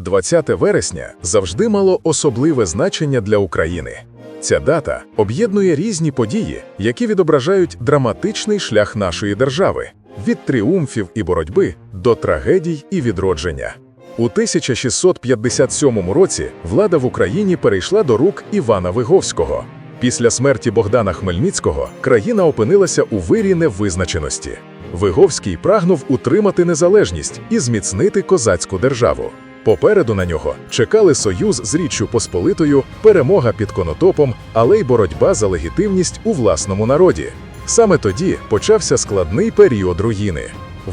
20 вересня завжди мало особливе значення для України. Ця дата об'єднує різні події, які відображають драматичний шлях нашої держави від тріумфів і боротьби до трагедій і відродження. У 1657 році влада в Україні перейшла до рук Івана Виговського. Після смерті Богдана Хмельницького країна опинилася у вирі невизначеності. Виговський прагнув утримати незалежність і зміцнити козацьку державу. Попереду на нього чекали союз з Річчю Посполитою, перемога під Конотопом, але й боротьба за легітимність у власному народі. Саме тоді почався складний період руїни.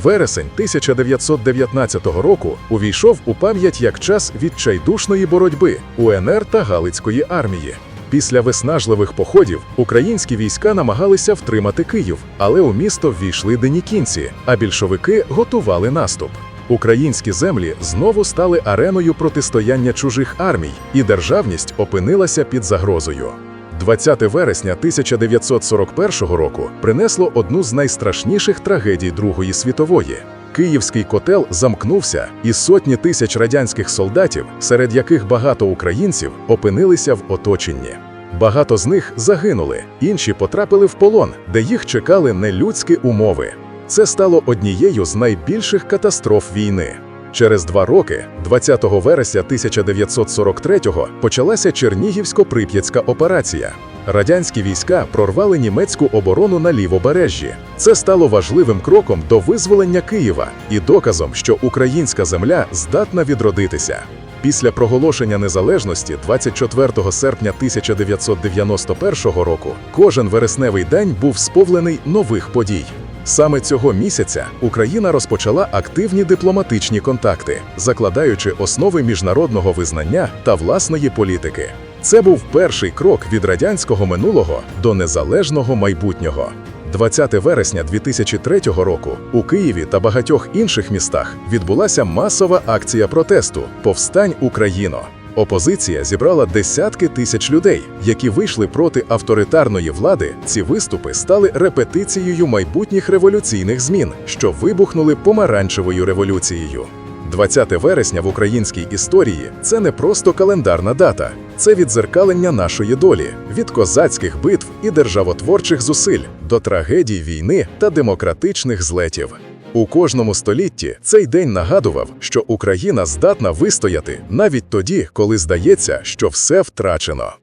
Вересень 1919 року увійшов у пам'ять як час відчайдушної боротьби УНР та Галицької армії. Після виснажливих походів українські війська намагалися втримати Київ, але у місто ввійшли денікінці, а більшовики готували наступ. Українські землі знову стали ареною протистояння чужих армій, і державність опинилася під загрозою. 20 вересня 1941 року принесло одну з найстрашніших трагедій Другої світової. Київський котел замкнувся, і сотні тисяч радянських солдатів, серед яких багато українців, опинилися в оточенні. Багато з них загинули, інші потрапили в полон, де їх чекали нелюдські умови. Це стало однією з найбільших катастроф війни. Через два роки, 20 вересня 1943-го, почалася Чернігівсько-Прип'ятська операція. Радянські війська прорвали німецьку оборону на лівобережжі. Це стало важливим кроком до визволення Києва і доказом, що українська земля здатна відродитися. Після проголошення незалежності 24 серпня 1991 року кожен вересневий день був сповнений нових подій. Саме цього місяця Україна розпочала активні дипломатичні контакти, закладаючи основи міжнародного визнання та власної політики. Це був перший крок від радянського минулого до незалежного майбутнього. 20 вересня 2003 року у Києві та багатьох інших містах відбулася масова акція протесту Повстань Україно. Опозиція зібрала десятки тисяч людей, які вийшли проти авторитарної влади. Ці виступи стали репетицією майбутніх революційних змін, що вибухнули помаранчевою революцією. 20 вересня в українській історії це не просто календарна дата, це відзеркалення нашої долі від козацьких битв і державотворчих зусиль до трагедій війни та демократичних злетів. У кожному столітті цей день нагадував, що Україна здатна вистояти навіть тоді, коли здається, що все втрачено.